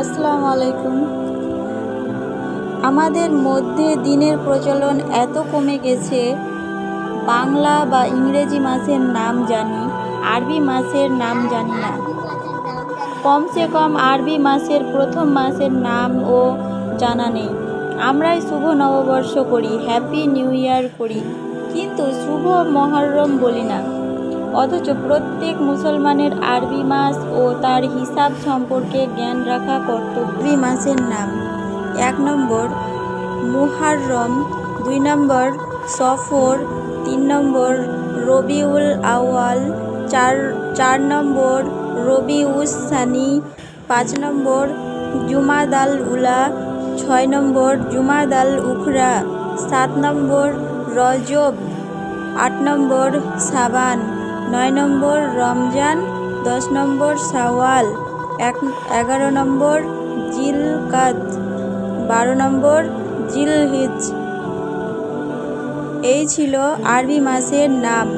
আসসালামু আলাইকুম আমাদের মধ্যে দিনের প্রচলন এত কমে গেছে, বাংলা বা ইংরেজি মাসের নাম জানি, আরবি মাসের নাম জানি না। কমসে কম আরবি মাসের প্রথম মাসের নাম ও জানা নেই। আমরাই শুভ নববর্ষ করি, হ্যাপি নিউ ইয়ার করি। কিন্তু শুভ মহরম বলি না। অথচ প্রত্যেক মুসলমানের আরবি মাস ও তার হিসাব সম্পর্কে জ্ঞান রাখা কর্তব্য। মাসের নাম। এক নম্বর, মুহাররম। দুই নম্বর, সফর। তিন নম্বর, রবিউল আওয়াল চার চার নম্বর, রবিউস সানি। পাঁচ নম্বর জুমাদাল উলা। ছয় নম্বর জুমাদাল উখরা। সাত নম্বর, রজব। আট নম্বর, সাবান। নয় নম্বর রমজান, দশ নম্বর সাওয়াল, এক, এগারো নম্বর জিল কাদ বারো নম্বর জিল হিজ এই ছিল আরবি মাসের নাম।